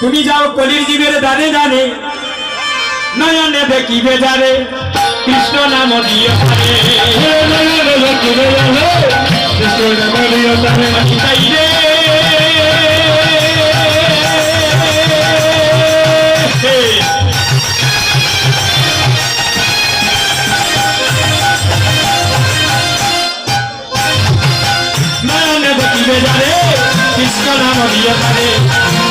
তুমি যাও কলির জীবের দানে দানে। নয়নে দেখিবে যারে কৃষ্ণ নাম যারে কৃষ্ণ নাম যারে কৃষ্ণ নাম দিও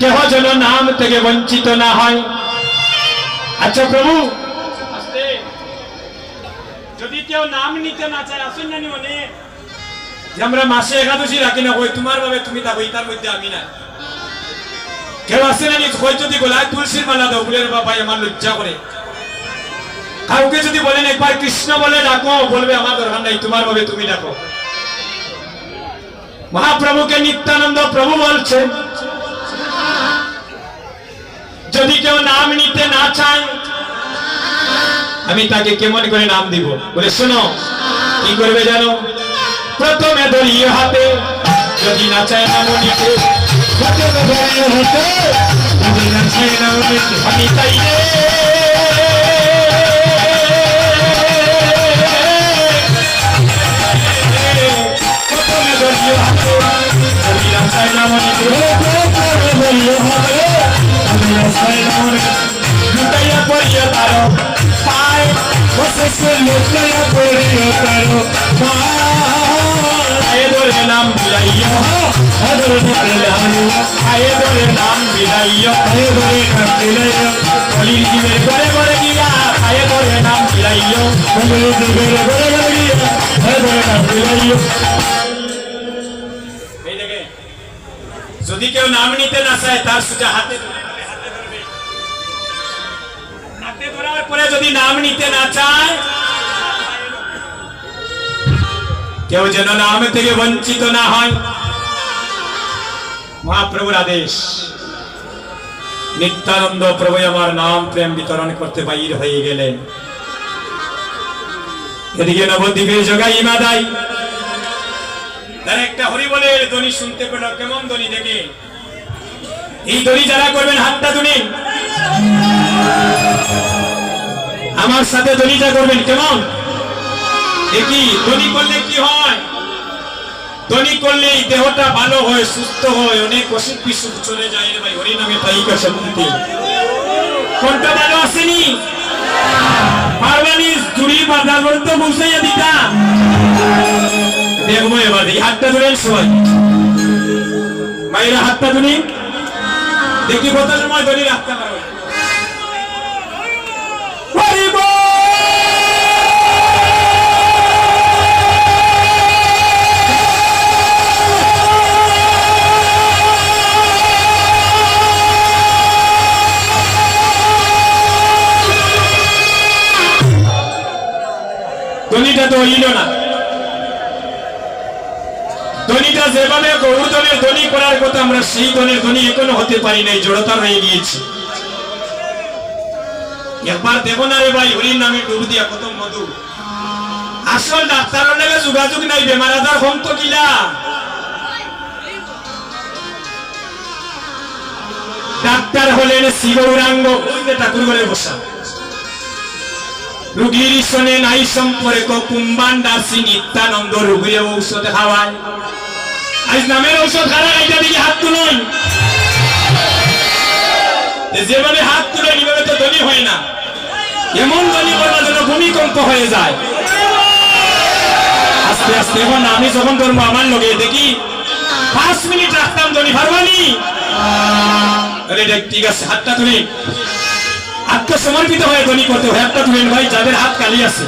কেহ যেন নাম থেকে বঞ্চিত না হয় আচ্ছা প্রভু যদি কেউ নাম নিতে না চায় আসুন না নিবনে যে আমরা মাসে একাদশী রাখি না কই তোমার ভাবে তুমি থাকো তার মধ্যে আমি না কেউ আসে না নি কই যদি গোলায় তুলসীর মালা দাও ফুলের বাবা আমার লজ্জা করে কাউকে যদি বলেন একবার কৃষ্ণ বলে ডাকো বলবে আমার দরকার নাই তোমার ভাবে তুমি ডাকো মহাপ্রভুকে নিত্যানন্দ প্রভু বলছেন যদি কেউ নাম নিতে না চায়, আমি তাকে কেমন করে নাম দিব? বলে, শোনো, কি করবে জানো? প্রথমে ধরিয়ে হাতে, যদি না চায় নাম নিতে। প্রথমে ধরিয়ে হাতে, যদি না চায় নাম নিতে। আমি তাই প্রথমে ধরিয়ে হাতে লুটাইয়া পড়িয়া তারো পায় বসে সে লুটাইয়া পড়িয়া তারো পায় ধরে নাম বিলাইয়া ধরে নাম আয়ে ধরে নাম বিলাইয়া আয়ে ধরে নাম বিলাইয়া কলির জীবের করে করে গিয়া আয়ে ধরে নাম বিলাইয়া কলির জীবের করে করে গিয়া আয়ে ধরে নাম বিলাইয়া যদি কেউ নাম নিতে না চায়, তার সুজা হাতে হাতে ধরার পরে যদি নাম নিতে না চায়, কেউ যেন নাম থেকে বঞ্চিত না হয়। মহাপ্রভুর আদেশ। নিত্যানন্দ প্রভু আমার নাম প্রেম বিতরণ করতে বাইর হয়ে গেলেন। এদিকে নবদ্বীপের জগাই মাদাই। তার একটা হরিবলের ধ্বনি শুনতে পেল কেমন ধ্বনি দেখে? এই ধ্বনি যারা করবেন, হাতটা তুলি। আমার সাথে ধ্বনিটা করবেন, কেমন? দেখি, ধ্বনি করলে কি হয়? ধ্বনি করলে দেহটা ভালো হয়, সুস্থ হয়, অনেক অসুখ বিসুখ চলে যায়। রে ভাই, হরি নামে পাইকা শান্তি কোনটা ভালো আসেনি? পারবানি জুড়ি বাজার পর্যন্ত পৌঁছাইয়া দিতা দেখব এবার এই হাতটা ধরেন সবাই মায়েরা হাতটা ধরি। দেখি কত সময় ধরে রাখতে পারবে। হরি তো হইল না। যেভাবে গৌরদনের ধ্বনি করার কথা আমরা সেই ধ্বনির ধ্বনি এখনও হতে পারি নাই গিয়েছি। একবার দেখো না রে ভাই, হরির নামে ডুব দিয়া কত মধু। আসল ডাক্তারের যোগাযোগ নাই, বেমার আজার হম তো কিলা। ডাক্তার হলেন শিবৌরাঙ্গ ঠাকুর ঘরে বসা। রুগীর সনে নাই সম্পর্ক কুম্বান দাসী নিত্যানন্দ রুগীর ঔষধ খাওয়ায়। আজ নামের ঔষধ দিকে হাত তুলুন যেভাবে হাত তুলে তো ধনী হয় না এমন ধনী জন্য ভূমিকম্প হয়ে যায় আস্তে আস্তে এখন আমি যখন ধর্ম আমার লগে দেখি পাঁচ মিনিট রাখতাম ধনী পারবানি আরে ঠিক আছে, হাতটা তুলি আত্মসমর্পিত হয়ে ধনী করতে হয় হাতটা তুলেন ভাই, যাদের হাত কালি আছে।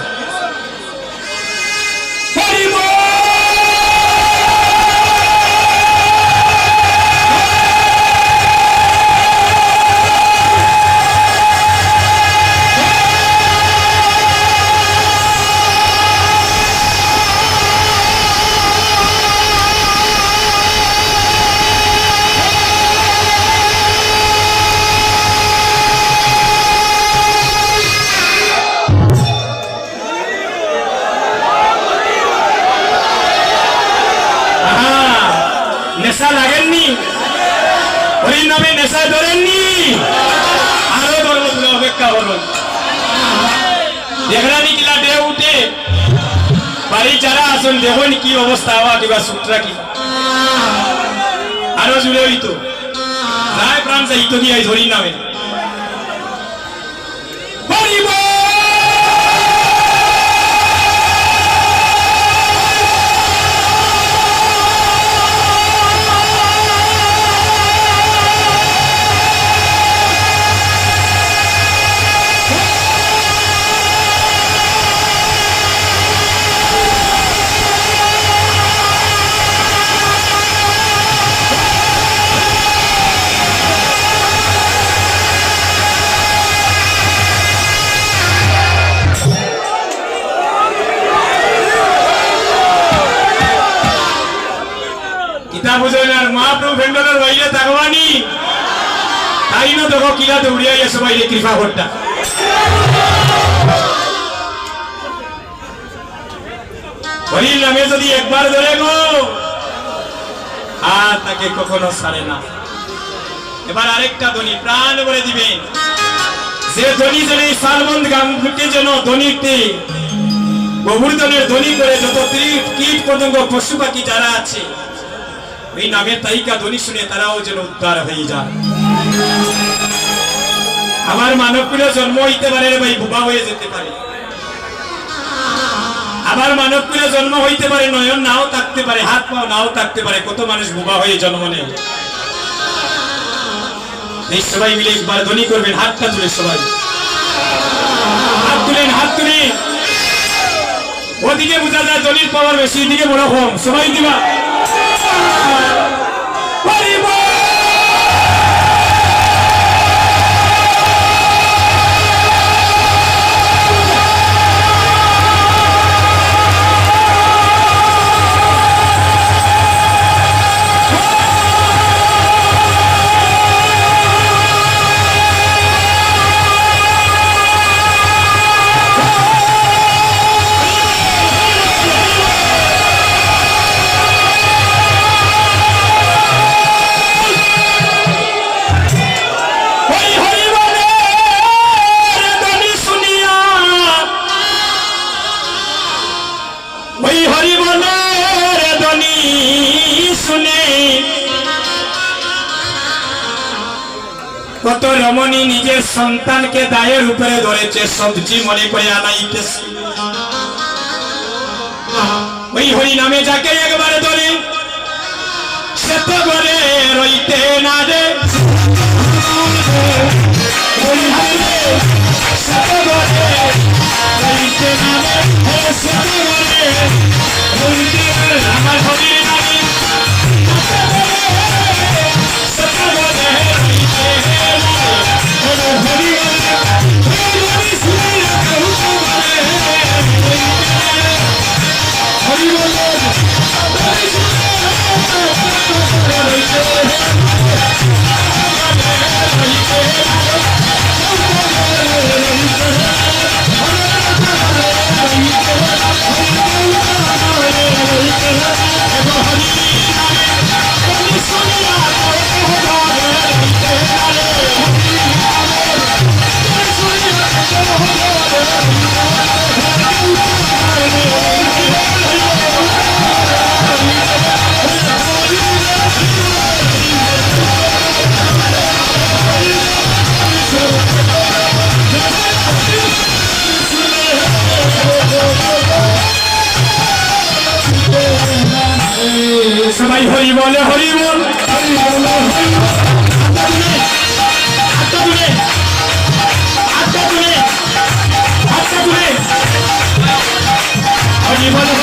হরির নামে নেশা ধরেননি। আরও তুমি অপেক্ষা করুন। দেখলানি কিলা ডে উঠে বাড়ি যারা আসুন দেখুন কি অবস্থা হওয়া দিবা সূত্রা কি। আরও জুড়ে হইতো। প্রাণ চাই তো দিয়ে হরির নামে। না দেখো কিলা দৌড়িয়া গেছে বাইরে? কৃপা ভট্টা হরির নামে যদি একবার ধরে গো, আর তাকে কখনো ছাড়ে না। এবার আরেকটা ধ্বনি, প্রাণ করে দিবেন যে ধ্বনি যেন এই সালমন্দ গানকে যেন ধ্বনিতে গোবর্ধনের ধ্বনি করে যত কীট, পতঙ্গ, পশু পাখি যারা আছে ওই নামের তালিকা ধ্বনি শুনে তারাও যেন উদ্ধার হয়ে যায়। আমার মানবকুলে জন্ম হইতে পারে ভাই, বোবা হয়ে যেতে পারে। আবার মানবকুলে জন্ম হইতে পারে, নয়ন নাও থাকতে পারে, হাত পাও নাও থাকতে পারে, কত মানুষ বোবা হয়ে জন্ম নেয়। এই সবাই মিলে একবার ধ্বনি করবেন, হাতটা তুলে সবাই। হাত তুলেন হাত তুলেন। ওদিকে বোঝা যায় দলির পাওয়ার বেশি, এদিকে বড় কম। সবাই দিবা। কত রমণী নিজের সন্তানকে দায়ের উপরে ধরেছে, সবজি মনে করে আনাইতেছে। ওই হরি নামে যাকে একবার ধরে, সে তো রইতে না রে সে তো সবাই হরি বলে হরি বল হরি বলে।